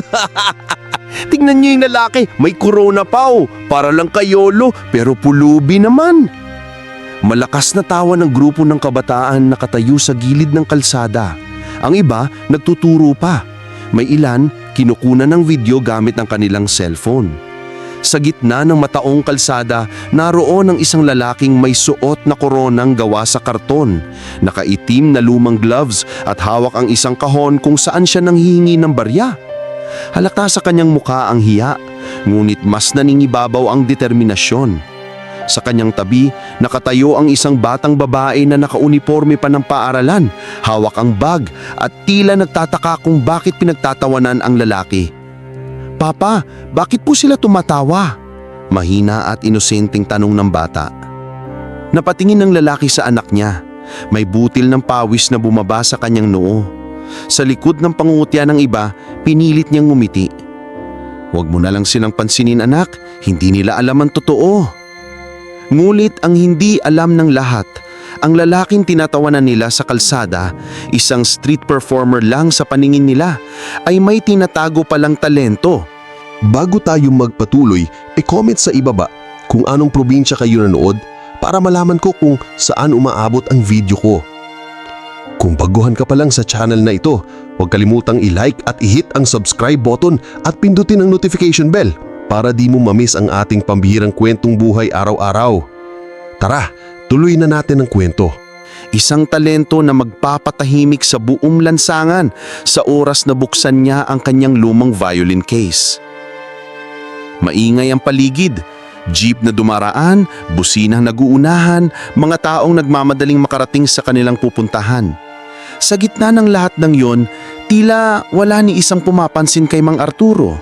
Tingnan niyo yung lalaki, may corona pa oh. Para lang kayolo, pero pulubi naman. Malakas na tawa ng grupo ng kabataan nakatayo sa gilid ng kalsada. Ang iba, nagtuturo pa. May ilan, kinukunan ng video gamit ang kanilang cellphone. Sa gitna ng mataong kalsada, naroon ang isang lalaking may suot na koronang gawa sa karton, nakaitim na lumang gloves at hawak ang isang kahon kung saan siya nanghihingi ng barya. Halata sa kanyang mukha ang hiya, ngunit mas nangingibabaw ang determinasyon. Sa kanyang tabi, nakatayo ang isang batang babae na nakauniforme pa ng paaralan, hawak ang bag at tila nagtataka kung bakit pinagtatawanan ang lalaki. Papa, bakit po sila tumatawa? Mahina at inosenteng tanong ng bata. Napatingin ng lalaki sa anak niya. May butil ng pawis na bumaba sa kanyang noo. Sa likod ng pangungutya ng iba, pinilit niyang ngumiti. Huwag mo na lang silang pansinin anak, hindi nila alam ang totoo. Ngulit ang hindi alam ng lahat, ang lalaking tinatawanan nila sa kalsada, isang street performer lang sa paningin nila, ay may tinatago palang talento. Bago tayo magpatuloy, e-comment sa ibaba kung anong probinsya kayo nanood para malaman ko kung saan umaabot ang video ko. Kung baguhan ka pa lang sa channel na ito, huwag kalimutang i-like at i-hit ang subscribe button at pindutin ang notification bell para di mo mamiss ang ating pambihirang kwentong buhay araw-araw. Tara, tuloy na natin ang kwento. Isang talento na magpapatahimik sa buong lansangan sa oras na buksan niya ang kanyang lumang violin case. Maingay ang paligid, jeep na dumaraan, businang naguunahan, mga taong nagmamadaling makarating sa kanilang pupuntahan. Sa gitna ng lahat ng yon, tila wala ni isang pumapansin kay Mang Arturo.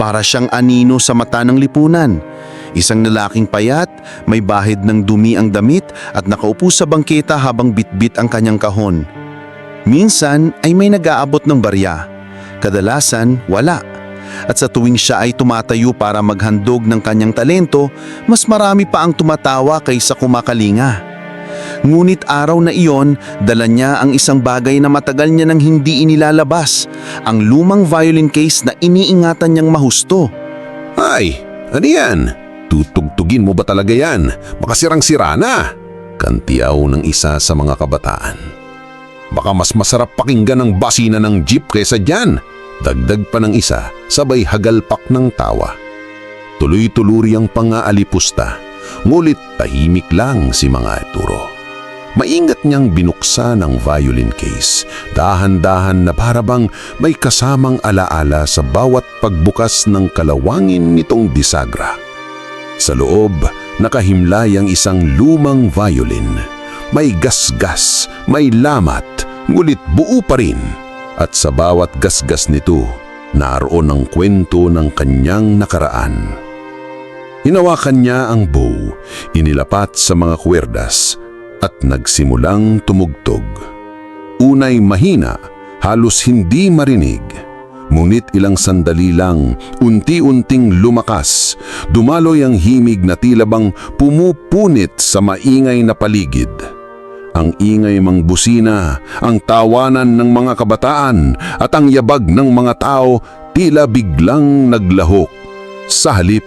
Para siyang anino sa mata ng lipunan. Isang lalaking payat, may bahid ng dumi ang damit at nakaupo sa bangketa habang bitbit ang kanyang kahon. Minsan ay may nag-aabot ng barya. Kadalasan, wala. At sa tuwing siya ay tumatayo para maghandog ng kanyang talento, mas marami pa ang tumatawa kaysa kumakalinga. Ngunit araw na iyon, dala niya ang isang bagay na matagal niya nang hindi inilalabas, ang lumang violin case na iniingatan niyang mahusto. Ay, ano yan? Tutugtugin mo ba talaga yan? Makasirang-sira na. Kantiyaw ng isa sa mga kabataan. Baka mas masarap pakinggan ang basina ng jeep kaysa dyan. Dagdag pa ng isa, sabay hagalpak ng tawa. Tuloy-tuluri ang pangaalipusta, ngulit tahimik lang si mga Arturo. Maingat niyang binuksan ang violin case, dahan-dahan na parabang may kasamang alaala sa bawat pagbukas ng kalawangin nitong disagra. Sa loob, nakahimlay ang isang lumang violin. May gasgas, may lamat, ngulit buo pa rin. At sa bawat gasgas nito, naroon ang kwento ng kanyang nakaraan. Hinawakan niya ang bow, inilapat sa mga kwerdas at nagsimulang tumugtog. Unay mahina, halos hindi marinig. Ngunit ilang sandali lang, unti-unting lumakas, dumaloy ang himig na tila bang pumupunit sa maingay na paligid. Ang ingay mang busina, ang tawanan ng mga kabataan at ang yabag ng mga tao tila biglang naglahok. Sa halip,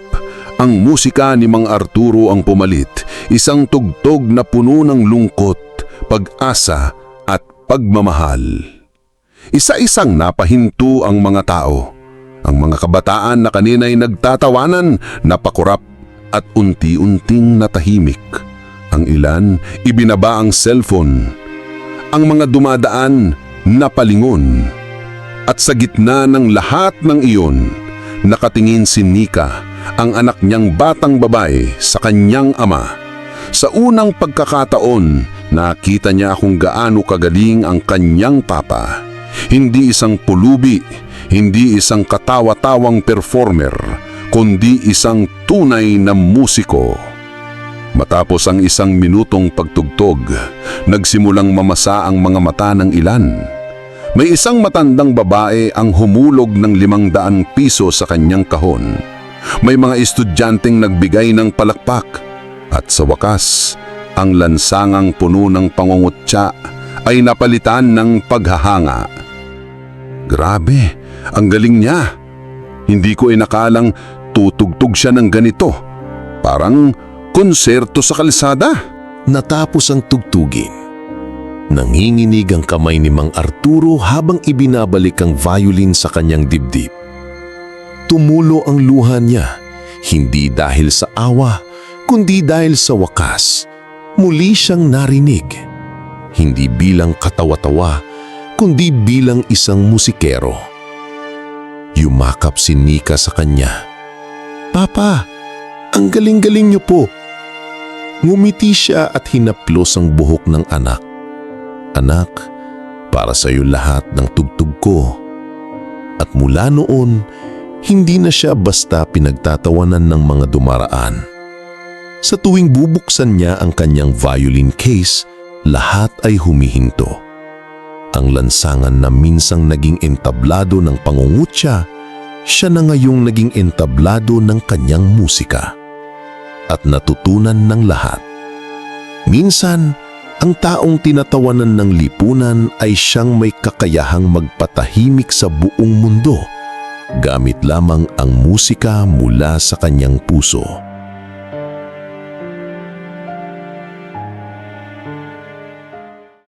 ang musika ni Mang Arturo ang pumalit, isang tugtog na puno ng lungkot, pag-asa at pagmamahal. Isa-isang napahinto ang mga tao. Ang mga kabataan na kanina'y nagtatawanan, napakurap at unti-unting natahimik. Ang ilan, ibinaba ang cellphone. Ang mga dumadaan, napalingon. At sa gitna ng lahat ng iyon, nakatingin si Nika, ang anak niyang batang babae sa kanyang ama. Sa unang pagkakataon, nakita niya kung gaano kagaling ang kanyang papa. Hindi isang pulubi, hindi isang katawa-tawang performer, kundi isang tunay na musiko. Matapos ang isang minutong pagtugtog, nagsimulang mamasa ang mga mata ng ilan. May isang matandang babae ang humulog ng limang daan piso sa kanyang kahon. May mga estudyanteng nagbigay ng palakpak. At sa wakas, ang lansangang puno ng pangungutya ay napalitan ng paghahanga. Grabe, ang galing niya. Hindi ko inakalang tutugtog siya ng ganito. Parang konserto sa kalsada. Natapos ang tugtugin. Nanginginig ang kamay ni Mang Arturo habang ibinabalik ang violin sa kanyang dibdib. Tumulo ang luha niya, hindi dahil sa awa, kundi dahil sa wakas. Muli siyang narinig. Hindi bilang katawa-tawa, kundi bilang isang musikero. Yumakap si Nika sa kanya. Papa, ang galing-galing niyo po. Ngumiti siya at hinaplos ang buhok ng anak. Anak, para sa iyo lahat ng tugtog ko. At mula noon, hindi na siya basta pinagtatawanan ng mga dumaraan. Sa tuwing bubuksan niya ang kanyang violin case, lahat ay humihinto. Ang lansangan na minsang naging entablado ng pangungutya, siya na ngayong naging entablado ng kanyang musika. At natutunan ng lahat. Minsan, ang taong tinatawanan ng lipunan ay siyang may kakayahang magpatahimik sa buong mundo gamit lamang ang musika mula sa kanyang puso.